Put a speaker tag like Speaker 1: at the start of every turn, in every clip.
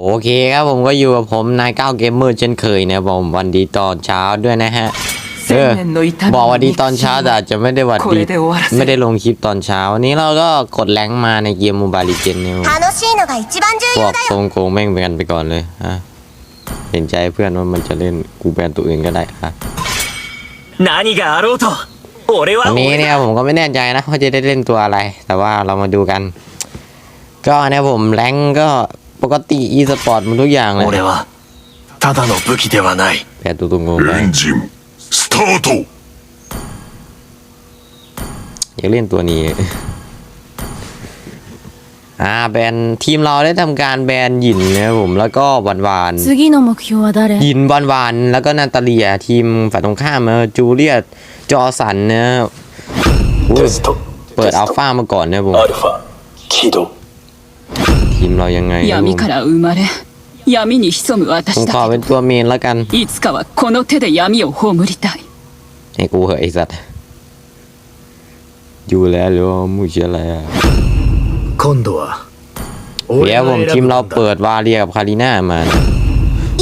Speaker 1: โอเคครับผมก็อยู่กับผมนายเก้าเกมเมอร์เช่นเคยนะผมวันดีตอนเช้าด้วยนะฮะเออบอกวันดีตอนเช้าแต่อาจจะไม่ได้วั
Speaker 2: น
Speaker 1: ดีไม่ได้ลงคลิปตอนเช้าวันนี้เราก็กดแรงมาในเกมมูบาลิเกนเนี่ยบ
Speaker 3: อ
Speaker 1: กต
Speaker 3: ร
Speaker 1: งโกงแม่งไปกันไปก่อนเลยฮะเห็นใจเพื่อนว่ามันจะเล่นกูแบนตัวอื่นก็ได้ฮะวันนี้เนี่ยผมก็ไม่แน่ใจนะว่าจะได้เล่นตัวอะไร แต่ว่าเรามาดูกัน ก็เนี่ยผมแรงก็ ปกติอีสปอร์ตมันทุกอย่างเลย
Speaker 4: 俺はただの武器ではない
Speaker 1: แปลตัวตรงงไป
Speaker 5: エンジンスタート
Speaker 1: อยากเล่นตัวนี้ อ่าแบนทีมเราได้ทำการแบนหยินนะครับผมแล้วก็หวานหวาน
Speaker 6: 次の目標は誰
Speaker 1: หยินหวานหวานแล้วก็นาตาเลีย ทีมฝ่ายตรงข้ามนะจูเลียตจอสันนะอุ้ย
Speaker 4: テスト
Speaker 1: เปิดอัลฟามาก่อนนะครับผม
Speaker 4: アルファ起動
Speaker 1: ทีมเรายังไงครับผม
Speaker 7: 闇から生まれ闇に潜む
Speaker 1: ผม
Speaker 7: 私
Speaker 1: ขอ
Speaker 7: だ
Speaker 1: เป็นตัวเมนแล้วกัน
Speaker 7: いつかはこの手で闇を葬りたい
Speaker 1: ให้กูเหอะไอสัตว์อยู่แล้วหรือว่ามูเชื่ออะไรอ่ะ
Speaker 4: 今度は
Speaker 1: เดี๋ยวผมทีมเราเปิดวาเรียกับคาริน่ามานะ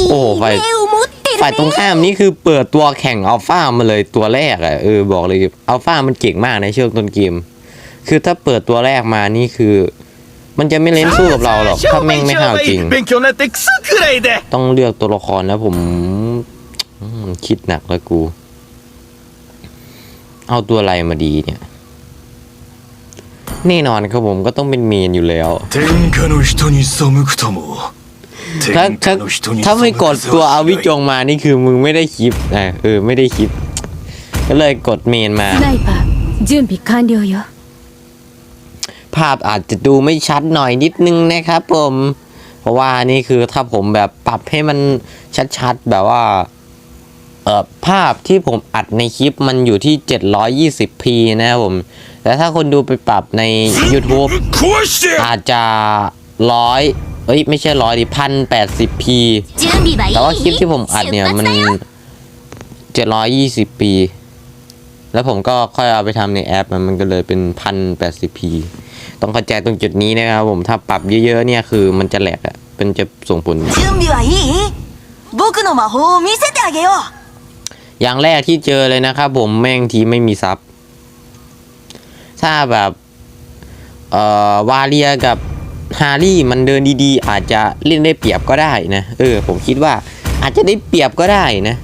Speaker 1: โอ้โหไฟ
Speaker 3: いい目を持ってる
Speaker 1: ฝ่ายตรงข้ามนี่คือเปิดตัวแข่งอัลฟามาเลยตัวแรกอะ่ะเออบอกเลยอัลฟามันเก่งมากในช่วงต้นเกม คือถ้าเปิดตัวแรกมานี่คือ มันจะไม่เล่นสู้กับเราหรอกถ้าแม่งไม่ห่าจริง ต้องเลือกตัวละครนะผมคิดหนักเลยกู เอาตัวอะไรมาดีเนี่ย แน่นอนครับผมก็ต้องเป็นเมนอยู่แล้ว ถ้าถ้าถ้าไม่กดตัวอาวิจงมานี่คือมึงไม่ได้คลิปนะเออไม่ได้คลิป ก็เลยกดเมนมา ภาพอาจจะดูไม่ชัดหน่อยนิดนึงนะครับผม เพราะว่านี่คือถ้าผมแบบปรับให้มันชัดๆแบบว่าเอ่อภาพที่ผมอัดในคลิปมันอยู่ที่ 720p นะครับผม แต่ถ้าคนดูไปปรับใน YouTube อาจจะร้อยเอ้ยไม่ใช่ร้อยดิพันแปดสิบ
Speaker 3: พี
Speaker 1: แต่ว่าคลิปที่ผมอัดเนี่ยมันเจ็ดร้อยยี่สิบปี แล้วผมก็ค่อยเอาไปทำในแอป มันก็เลยเป็นพันแปดสิบพี ต้องเข้าใจตรงจุดนี้นะครับผมถ้าปรับเยอะๆเนี่ยคือมันจะแหลกอะเป็นจะส่งผลอย่างแรกที่เจอเลยนะครับผมแม่งทีไม่มีซับถ้าแบบเอ่อวาเลียกับฮารี่มันเดินดีๆ อาจจะเล่นได้เปรียบก็ได้นะเออ ผมคิดว่าอาจจะได้เปรียบก็ได้นะ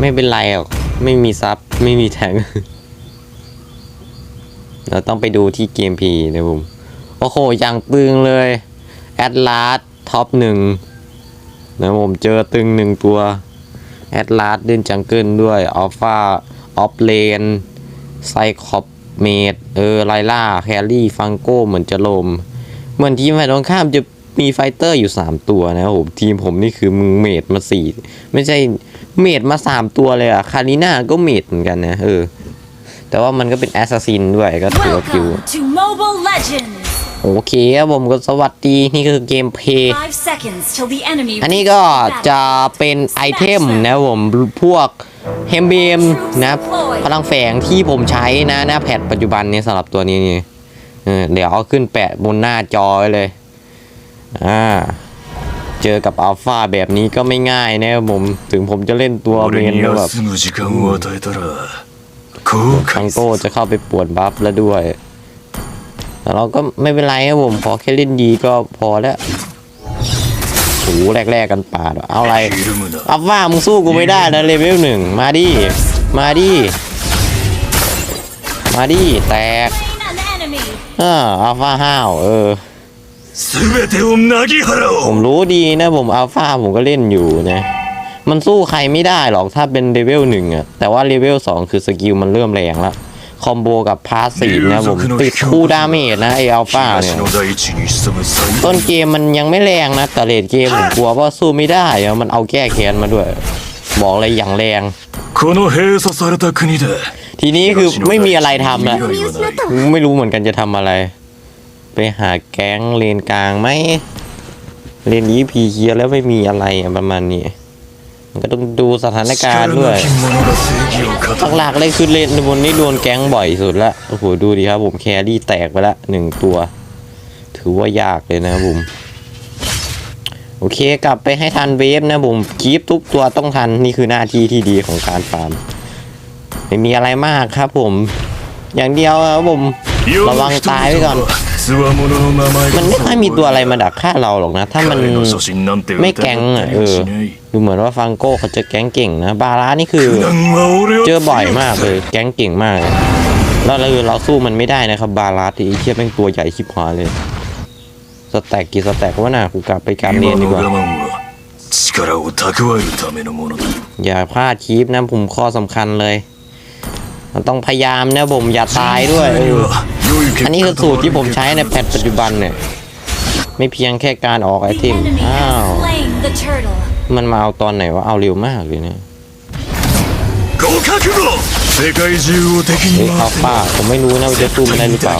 Speaker 1: ไม่เป็นไรหรอกไม่มีซับไม่มีแทง เราต้องไปดูที่เกมพีนะผมโอ้โหอย่างตึงเลยแอดลาสท็อปหนึ่งนะผมเจอตึงหนึ่งตัวแอดลาสเล่นจังเกิลด้วยอัลฟาออฟเลนไซคอปเมดเออไลล่าแคลรี่ฟังโก้เหมือนจะลม เหมือนทีมฝ่ายตรงข้ามจะมีไฟเตอร์อยู่ 3 ตัวนะครับผมทีมผมนี่คือมึงเมดมาสี่ไม่ใช่เมดมา 3 ตัวเลยอะคาริน่าก็เมดเหมือนกันนะ เออ แต่ว่ามันก็เป็นแอสซัสซินด้วยก็ถือว่าคิว
Speaker 8: to Mobile Legends!
Speaker 1: โอเคครับผมก็สวัสดีนี่คือเกมเพย์
Speaker 8: Five seconds till the enemy
Speaker 1: อันนี้ก็จะเป็นไอเทมนะผมพวกเฮมเบมนะพลังแฝงที่ผมใช้นะหน้าแพดปัจจุบันเนี่ยสำหรับตัวนี้นี่เออเดี๋ยวเอาขึ้นแปะบนหน้าจอไว้เลยอ่าเจอกับอัลฟาแบบนี้ก็ไม่ง่ายนะครับผมถึงผมจะเล่นตัวเม
Speaker 5: 俺
Speaker 1: น
Speaker 5: に
Speaker 1: ก็แบบ มังโก้จะเข้าไปปวดบัฟแล้วด้วย แต่เราก็ไม่เป็นไรครับผมขอแค่เล่นดีก็พอแล้วโอ้แรกๆกันป่าเอาอะไรอัพว่ามึงสู้กูไม่ได้นะเลเวลหนึ่งมาดิมาดิมาดิแตกอ่าอัลฟาห้าวเออผมรู้ดีนะผมอัลฟาผมก็เล่นอยู่นะ มันสู้ใครไม่ได้หรอกถ้าเป็นเลเวลหนึ่งอะแต่ว่าเลเวลสองคือสกิลมันเริ่มแรงแล้วคอมโบกับพาสีนะผมติดคู่ดาเมจนะไออัลฟาเนี่ยต้นเกมมันยังไม่แรงนะแต่เลดเกมผมกลัวว่าสู้ไม่ได้อะมันเอาแก้แค้นมาด้วย บอกเลยอย่างแรงทีนี้คือไม่มีอะไรทำ
Speaker 5: แล้ว
Speaker 1: ไม่รู้เหมือนกันจะทำอะไร ไปหาแก๊งเลนกลางไหมเลนนี้พีเคียแล้วไม่มีอะไรประมาณนี้ ก็ต้องดูสถานการณ์ด้วย
Speaker 5: ข้ง
Speaker 1: หลักเลยคือเลนบนนี้โดนแก๊งบ่อยสุดละโอ้โหดูดีครับผมแครี่แตกไปละหนึ่งตัว ถือว่ายากเลยนะครับผมโอเคกลับไปให้ทันเวฟนะผมคีฟทุกตัวต้องทันนี่คือหน้าที่ที่ดีของการฟาร์มไม่มีอะไรมากครับผม อย่างเดียวครับผมระวังตายไว้ก่อน มันไม่ค่อยมีตัวอะไรมาดักฆ่าเราหรอกนะ ถ้ามันไม่แก๊งอะเออดูเหมือนว่าฟังโก้เขาจะแก๊งเก่งนะ บาร่านี่คือเจอบ่อยมากเลยแก๊งเก่งมากเราเราเราสู้มันไม่ได้นะครับ บาร่าที่เทียบเป็นตัวใหญ่ชิบหายเลยสแต็กกี่สแต็กว่าน่ะกูกลับไปการเรียนดีกว่าอย่าพลาดคลิปนะผมข้อสำคัญเลยมันต้องพยายามนะผมอย่าตายด้วย อันนี้คือสูตรที่ผมใช้ในแพทปัจจุบันเนี่ยไม่เพียงแค่การออกไอทิมอ้าว มันมาเอาตอนไหนวะเอาเร็วมากเลยเนี่ยเฮอาป้าผมไม่รู้นะว่าจะสู้มันได้หรือเปล่า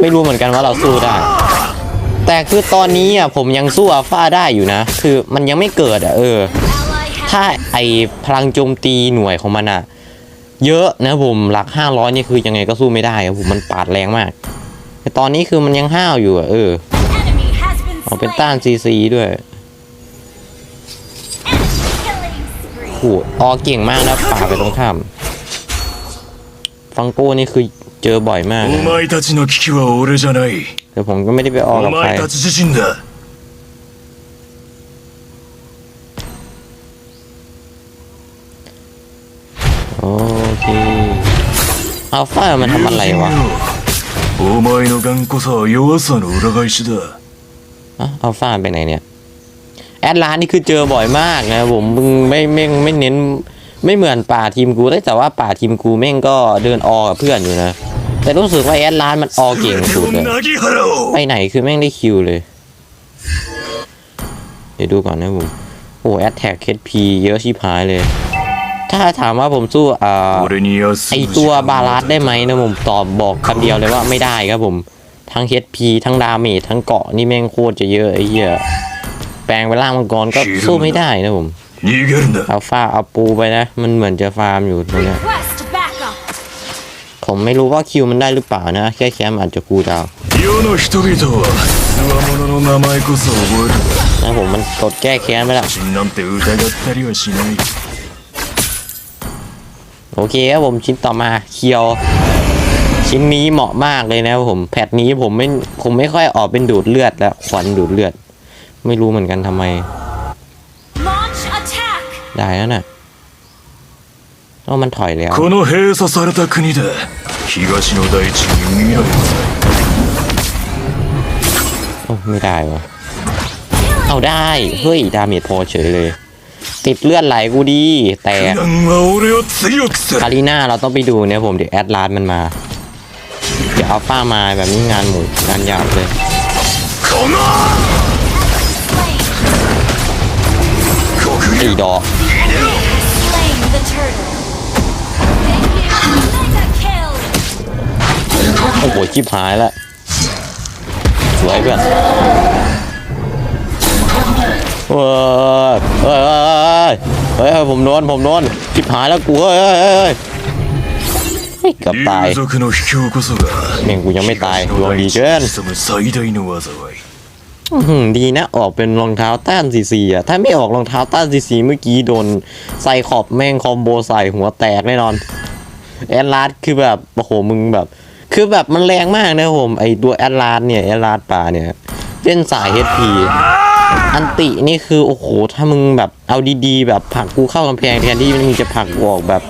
Speaker 1: ไม่รู้เหมือนกันว่าเราสู้ได้ แต่คือตอนนี้อะผมยังสู้อาฟ้าได้อยู่นะ คือมันยังไม่เกิดอะเออ ถ้าไอพลังโจมตีหน่วยของมันอะเยอะนะผมหลักห้าร้อยนี่คือยังไงก็สู้ไม่ได้ครับผมมันปาดแรงมาก แต่ตอนนี้คือมันยังห้าวอยู่อะเออเอาเป็นต้านซีซีด้วยโหออเก่งมากนะป่าไปตรงข้ามฟังโก้นี่คือเจอบ่อยมาก
Speaker 5: เดี๋
Speaker 1: ยวผมก็ไม่ได้ไปออกกับใคร เคอัลฟามันทำอะไรวะ
Speaker 5: お前の頑固さは弱さの裏返しだ
Speaker 1: อะอัลฟาไปไหนเนี่ย แอดลานนี่คือเจอบ่อยมากนะผมมึงไม่ไม่ไม่เน้น ไม่เหมือนป่าทีมกูแต่ว่าป่าทีมกูแม่งก็เดินออกับเพื่อนอยู่นะ แต่รู้สึกว่าแอดลานมันออเก่ง
Speaker 5: 手
Speaker 1: สุด
Speaker 5: を
Speaker 1: เลย
Speaker 5: なぎ払おう
Speaker 1: ไปไหนคือแม่งได้คิวเลย เดี๋ยวดูก่อนนะผม โอ้แอดแท็กเคพีเยอะชิบหายเลย ถ้าถามว่าผมสู้ไอตัวบาลัสได้ไหมนะผมตอบบอกคำเดียวเลยว่าไม่ได้ครับผม ทั้ง HP ทั้งดาเมจทั้งเกาะนี่แม่งโคตรจะเยอะไอ้เหี้ยแปลงไปล่างมังกรก็สู้ไม่ได้นะผมเอาฟ้าเอาปูไปนะ มันเหมือนจะฟาร์มอยู่ตรงนี้ผมไม่รู้ว่าคิวมันได้หรือเปล่านะ แค่แคมอาจจะกูดาวนะผมมันกดแก้แค้นไปแล้ว โอเคครับผมชิ้นต่อมาเคียว ชิ้นนี้เหมาะมากเลยนะครับผมแพทนี้ผมไม่ผมไม่ค่อยออกเป็นดูดเลือดแล้วขวัญดูดเลือด ไม่รู้เหมือนกันทำไม
Speaker 8: Launch attack.
Speaker 1: ได้แล้วน่ะเอ้ามันถอยแล้ว
Speaker 5: この閉鎖された国で東の大地に未来はない
Speaker 1: โอ้ไม่ได้วะเอาได้ เฮ้ย ดาเมจพอเฉยเลย ติดเลือดไหลกูดี แต่คารีน่าเราต้องไปดูเนี่ยผมเดี๋ยวแอดลาสมันมา เดี๋ยวอัลฟามาแบบนี้งานหมูงานยาบเลยตีดอกโอ้โหชิบหายละสวยเพื่อน เฮ้ยเฮ้ยเฮ้ยผมนอนผมนอนชิบหายแล้วกูเฮ้ยกืบตายเม่งกูยังไม่ตายดวงดีเกินดีนะออกเป็นรองเท้าต้านซีซีอะถ้าไม่ออกรองเท้าต้านซีซีเมื่อกี้โดนใส่ขอบแม่งคอมโบใส่หัวแตกแน่นอนแอดลาดคือแบบโอ้โหมึงแบบ คือแบบมันแรงมากนะผมไอตัวแอดลาดเนี่ยแอดลาดป่าเนี่ยเล่นสายเฮดพี อันตินี่คือโอ้โหถ้ามึงแบบเอาดีๆ แบบผักกูเข้ากำแพงแทนที่มึงจะผักกูออกแบบ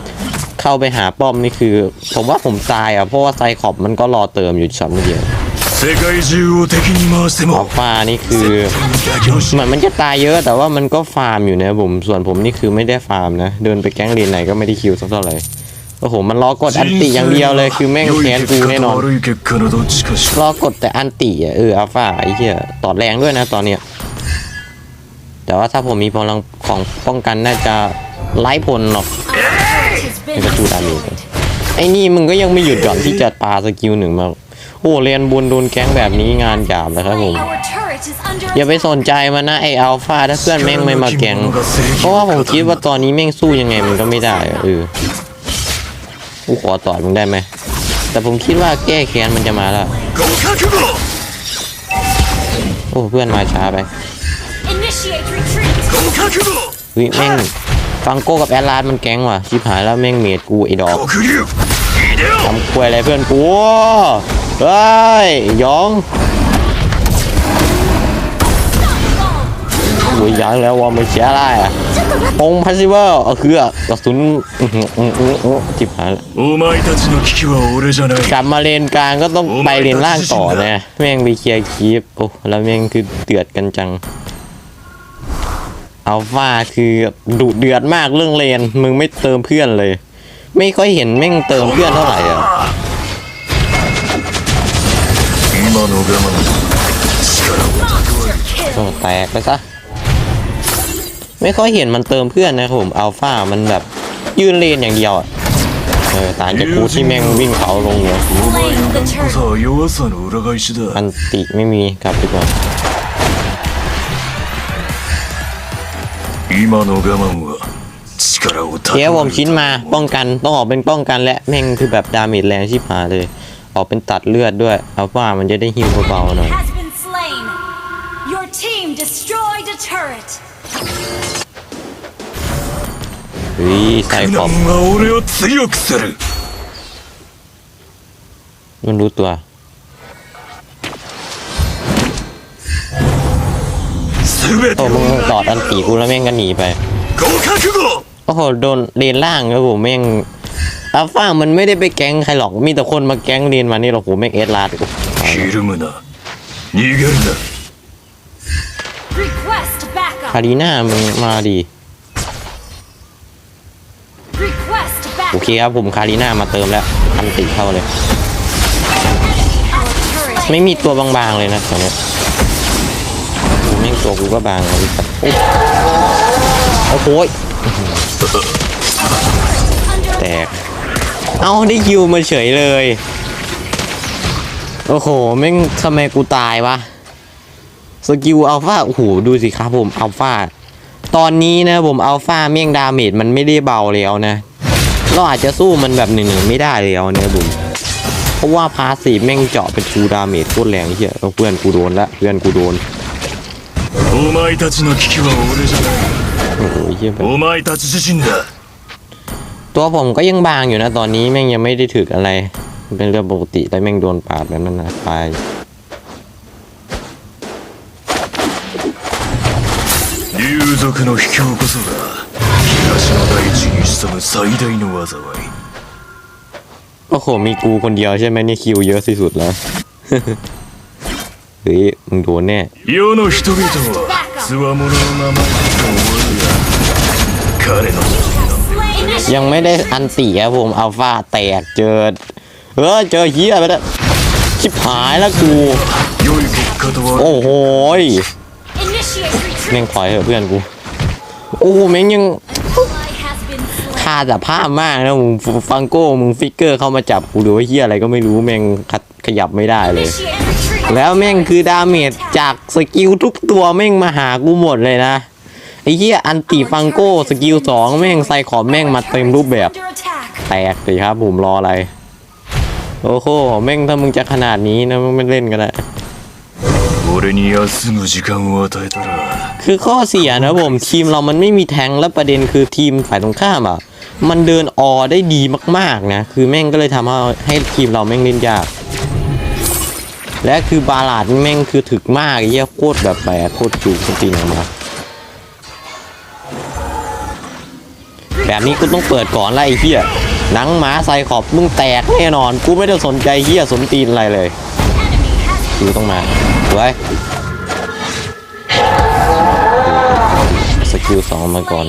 Speaker 1: เข้าไปหาป้อมนี่คือ ผมว่าผมตายอะเพราะว่าไซคอบมันก็รอเติมอยู่ช็อตเดียวออกฟ้านี่คือเหมือนมันจะตายเยอะแต่ว่ามันก็ฟาร์มอยู่นะผมส่วนผมนี่คือไม่ได้ฟาร์มนะ เดินไปแก๊งเรียนไหนก็ไม่ได้คิวสักเท่าไหร่โอ้โห มันรอกดอันติอย่างเดียวเลย คือแม่งแค้นกูแน่นอน รอกดแต่อันติอะเอออัลฟาไอ้เหี้ยตอดแรงด้วยนะตอนเนี้ย แต่ว่าถ้าผมมีพลังของป้องกันน่าจะไล่พลหรอกมันก็ชูดาเมจไอ้นี่มึงก็ยังไม่หยุดก่อนที่จะปาสกิลหนึ่งมาโอ้เรียนบุญโดนแก๊งแบบนี้งานหยาบแล้วครับผมอย่าไปสนใจมันนะไออัลฟาถ้าเพื่อนแม่งไม่มาแก๊งเพราะว่าผมคิดว่าตอนนี้แม่งสู้ยังไงมันก็ไม่ได้เออกูขอต่อยมึงได้ไหมแต่ผมคิดว่าแก้แค้นมันจะมาแล้วโอ้เพื่อนมาช้าไป วิแม่งฟังโก้กับแอดลาดมันแก๊งว่ะชิบหายแล้วแม่งเมียกูไอ้ดอกทำควยอะไรเพื่อนกูเฮ้ยยองโอ้ยยังแล้ววอมันเสียไรอะปงพัซิเวอร์คือกระสุนจิบหายกลับมาเลนกลางก็ต้องไปเลนล่างต่อเนี่ยแม่งไปเคลียร์คลิปโอ้แล้วแม่งคือเตือดกันจัง อัลฟาคือดุเดือดมากเรื่องเลนมึงไม่เติมเพื่อนเลย ไม่ค่อยเห็นแม่งเติมเพื่อนเท่าไหร่อะก็แตกไปซะไม่ค่อยเห็นมันเติมเพื่อนนะผมอัลฟามันแบบยืนเลนอย่างเดียวเออต่างจากกูที่แม่งวิ่งเขาลงเนี่
Speaker 5: ย
Speaker 1: อันติไม่มีกลับไปก่อน
Speaker 5: 今の我慢は力を蓄
Speaker 1: เดี๋ยวผม
Speaker 5: え
Speaker 1: ชิ้น
Speaker 5: る
Speaker 1: มาป้องกันต้องออกเป็นป้องกันและแม่งคือแบบดาเมจแรงชิบหายเลย ออกเป็นตัดเลือดด้วยอัลฟามันจะได้ฮิวเบาๆหน่อย
Speaker 8: Has been slain. Your team destroyed a turret.
Speaker 1: เฮ้ยไซ
Speaker 5: 苦
Speaker 1: คอป
Speaker 5: 難は俺を強くする
Speaker 1: มันรู้ตัว โอ้มึงตอดอันตีกูแล้วแม่งก็หนีไปโอ้โหโดนเรียนล่างครับผมแม่งอาฟ้ามันไม่ได้ไปแก๊งใครหรอกมีแต่คนมาแก๊งเรียนมานี่เราโหแม่งเอสลาดคารีน่ามึงมาดีโอเคครับผมคารีน่ามาเติมแล้วอันติเข้าเลย ไม่มีตัวบางๆเลยนะตอนนี้ ตัวกูก็บางเลยโอ้โอ้โหยแตก เอาได้คิวมาเฉยเลย โอ้โหแม่งทำไมกูตายวะ สกิลอัลฟาโอ้โห ดูสิครับผมอัลฟาตอนนี้นะผมอัลฟาเมี่ยงดาเมจมันไม่ได้เบาแล้วนะ เราอาจจะสู้มันแบบหนึ่งๆไม่ได้แล้วเนี่ยบุ๋มเพราะว่าพาสีแม่งเจาะเป็นฟูดาเมจโคตรแรงเฮียเอาเพื่อนกูโดนละเพื่อนกูโดน
Speaker 5: お前たちの危機は俺じゃない
Speaker 1: โอ้โหเฮียแบบ
Speaker 5: お前たち自身だ
Speaker 1: ตัวผมก็ยังบางอยู่นะ ตอนนี้แม่งยังไม่ได้ถึกอะไร เป็นเรื่องปกติแต่แม่งโดนปาดแบบนั้นนะไป
Speaker 5: 竜族の秘境こそが東の大地に潜む最大の災い
Speaker 1: โอ้โห มีกูคนเดียวใช่ไหมเนี่ยคิวเยอะที่สุดแล้ว เฮ้ย มึงโดนแน่
Speaker 5: 世の人々は つわものの名前だと思うが彼の
Speaker 8: slain.
Speaker 1: ยังไม่ได้อันติครับผมอัลฟาแตกเจอ เออเจอเฮียไปแล้วชิบหายแล้วกู
Speaker 5: 良い結果とは
Speaker 1: โอ้โหย
Speaker 8: Initiate
Speaker 1: แม่ง
Speaker 8: retreat.
Speaker 1: ถอยเถอะเพื่อนกู โอ้โหแม่งยัง
Speaker 8: Ally has been slain.
Speaker 1: คาสภาพมากนะมึงฟังโก้มึงฟิกเกอร์เข้ามาจับกูหรือว่าเฮียอะไรก็ไม่รู้แม่งขดขยับไม่ได้เลย
Speaker 8: Initiate retreat.
Speaker 1: แล้วแม่งคือดาเมจจากสกิลทุกตัวแม่งมาหากูหมดเลยนะ ไอ้เหี้ยอันติฟังโก้สกิลสองแม่งใส่ขอแม่งมาเต็มรูปแบบ แตกสิครับผมรออะไร โอ้โหแม่งถ้ามึงจะขนาดนี้นะมึงไม่เล่นกันละคือข้อเสียนะผมทีมเรามันไม่มีแทงและประเด็นคือทีมฝ่ายตรงข้ามอะ มันเดินออได้ดีมากๆนะ คือแม่งก็เลยทำให้ทีมเราแม่งเล่นยาก และคือบาลาดแม่งคือถึกมากเหี้ยโคตรแบบแบกโคตรจูโคตรตีนออกมาแบบนี้กูต้องเปิดก่อนละไอ้เหี้ยหนังหมาใส่ขอบมึงแตกแน่นอน กูไม่ได้สนใจเหี้ยสนตีนอะไรเลยกูต้องมาไว้สกิลสองมาก่อน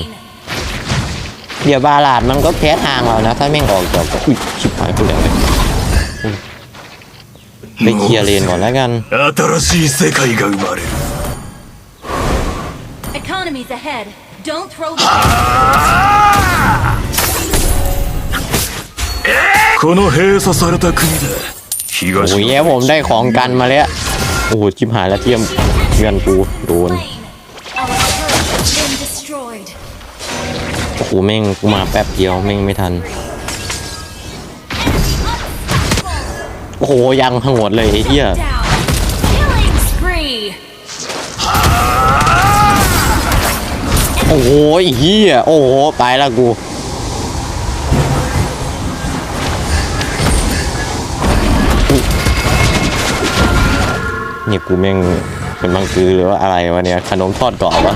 Speaker 1: เดี๋ยวบาลาดมันก็แพ้ทางเรานะ ถ้าแม่งออกจากอุ้ยชิบหายกูแล้วเลย ไปเคลียร์เลนก่อนแล้วกัน
Speaker 5: 新しい世界が生まれる
Speaker 8: Economies ahead. Don't throw.
Speaker 5: この閉鎖された国で東
Speaker 1: โอ้ยแย่ผมได้ของกันมาแล้ว โอ้โหชิบหายแล้วเทียมเพื่อนกูโดน
Speaker 8: Slain. Our turret has been destroyed.
Speaker 1: โอ้โหแม่งกูมาแป๊บเดียวแม่งไม่ทัน โอ้โหยังทั้งหมดเลยไอ้เหี้ย
Speaker 8: Killing spree.
Speaker 1: โอ้โหไอ้เหี้ยโอ้โหไปละกู นี่กูแม่งเป็นมังคือหรือว่าอะไรวะเนี่ยขนมทอดกรอบวะ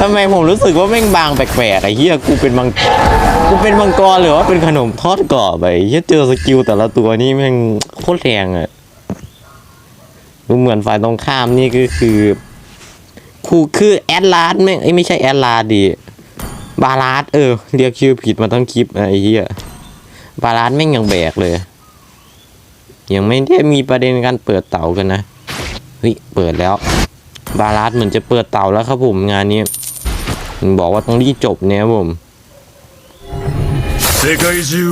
Speaker 1: ทำไมผมรู้สึกว่าแม่งบางแปลกๆไอ้เหี้ยกูเป็นมังกูเป็นมังกรหรือว่าเป็นขนมทอดกรอบไอ้เหี้ยเจอสกิลแต่ละตัวนี่แม่งโคตรแรงอะดูเหมือนฝ่ายตรงข้ามนี่ก็คือคูคือแอดลาสแม่งไอ้ไม่ใช่แอดลาสดิบาลาสเออ เรียกชื่อผิดมาทั้งคลิปไอ้เหี้ยบาลาสแม่งยังแบกเลยยังไม่ได้มีประเด็นการเปิดเต่ากันนะเฮ้ยเปิดแล้ว บาลาสเหมือนจะเปิดเต่าแล้วครับผมงานนี้ บอกว่าต้องรีบจบเนี่ยผม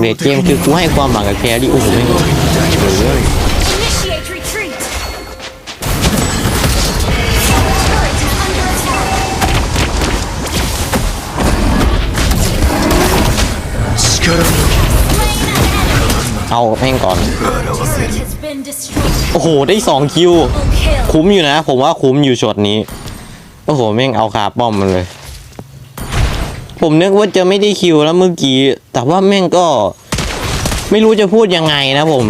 Speaker 1: เมเกมคือกูให้ความหวังกับแคร์ดิโอ้โหไม่
Speaker 8: เล
Speaker 5: ย
Speaker 1: เอาแม่งก่อน โอ้โห ได้สองคิว คุ้มอยู่นะ ผมว่าคุ้มอยู่ช็อตนี้ โอ้โห แม่งเอาคาป้อมมันเลย ผมนึกว่าจะไม่ได้คิวแล้วเมื่อกี้ แต่ว่าแม่งก็ ไม่รู้จะพูดยังไงนะผม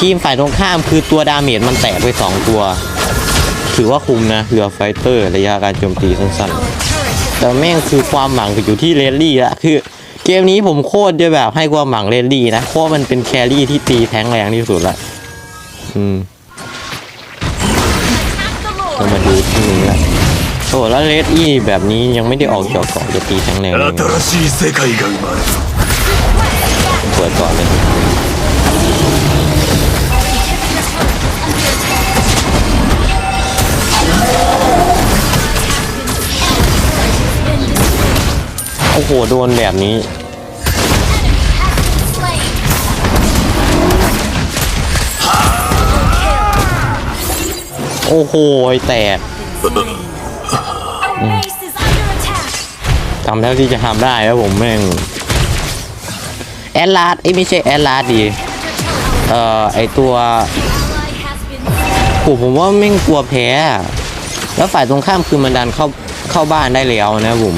Speaker 1: ทีมฝ่ายตรงข้ามคือตัวดาเมจมันแตกไปสองตัว ถือว่าคุมนะเรือไฟเตอร์ระยะการโจมตีสั้นๆ แต่แม่งคือความหวังอยู่ที่เรนลี่ละคือเกมนี้ผมโคตรจะแบบให้ความหวังเรนลี่นะเพราะมันเป็นแครี่ที่ตีแทงแรงที่สุดละอืมเรามาดูที่นี้ละ โอ้แล้วเลดอี้แบบนี้ยังไม่ได้ออกจอกเกาะจะตีแทงแรงเลยเปิดก่อนเลยโอ้โหโดนแบบนี้โอ้โหแตก ทำเท่าที่จะทำได้แล้วผมแม่งแอดลาสไอ้ไม่ใช่แอดลาสดีเอ่อไอตัวผมผมว่าแม่งกลัวแพ้ แล้วฝ่ายตรงข้ามคือมันดันเข้าเข้าบ้านได้แล้วนะผม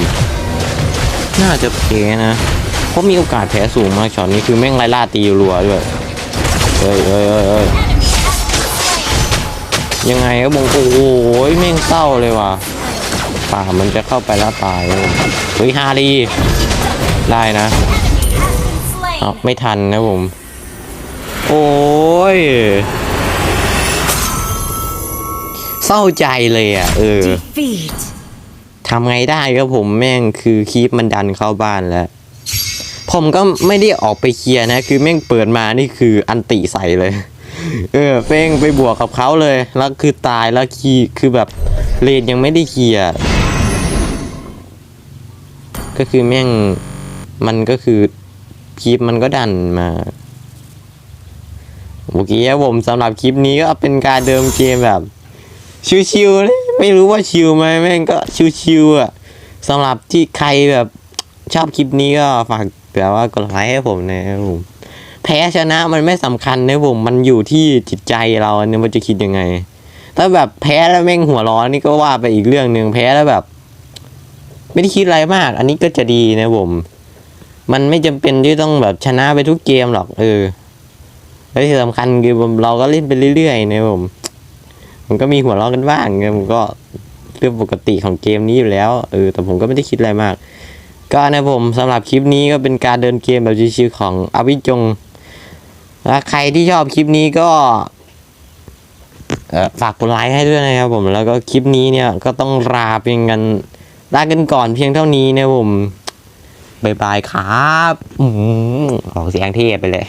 Speaker 1: น่าจะแพ้นะเพราะมีโอกาสแพ้สูงมากช็อตนี้คือแม่งไล่ล่าตีรัวด้วยเอ้ยเอ้ยเอ้ยเอ้ยยังไงก็บงโอ้โหแม่งเศร้าเลยว่ะ ป่ามันจะเข้าไปแล้วตายเลยเฮ้ยฮารีได้นะ
Speaker 8: slain.
Speaker 1: เอาไม่ทันนะผม โอ้ยเศร้าใจเลยอะ เออ
Speaker 8: Defeat.
Speaker 1: ทำไงได้ครับผมแม่งคือคีปมันดันเข้าบ้านแล้ว ผมก็ไม่ได้ออกไปเคลียร์นะ คือแม่งเปิดมานี่คืออันติใส่เลย เออเป้งไปบวกกับเขาเลย แล้วคือตายแล้วคีคือแบบเลนยังไม่ได้เคลียร์ ก็คือแม่งมันก็คือคีปมันก็ดันมาโอเคครับผมสำหรับคลิปนี้ก็เป็นการเดิมเกมแบบ ชิวๆนะไม่รู้ว่าชิวไหมแม่งก็ชิวๆอะสำหรับที่ใครแบบชอบคลิปนี้ก็ฝากแบบว่ากดไลค์ให้ผมนะครับผมแพ้ชนะมันไม่สำคัญนะผมมันอยู่ที่จิตใจเราเนี่ยมันจะคิดยังไง ถ้าแบบแพ้แล้วแม่งหัวร้อนนี่ก็ว่าไปอีกเรื่องหนึ่งแพ้แล้วแบบ ไม่ได้คิดอะไรมาก อันนี้ก็จะดีนะผม มันไม่จำเป็นที่ต้องแบบชนะไปทุกเกมหรอก เออและที่สำคัญคือเราก็เล่นไปเรื่อยๆนะผมมันก็มีหัวเราะกันบ้างไงผมก็เรื่องปกติของเกมนี้อยู่แล้ว เออ แต่ผมก็ไม่ได้คิดอะไรมาก ก็นะผมสำหรับคลิปนี้ก็เป็นการเดินเกมแบบชิวๆของอวิจงและใครที่ชอบคลิปนี้ก็ฝากกดไลค์ให้ด้วยนะครับผมแล้วก็คลิปนี้เนี่ยก็ต้องลาเพียงกัน ลากันก่อนเพียงเท่านี้นะผมบายบายครับอออกเสียงเทพไปเลย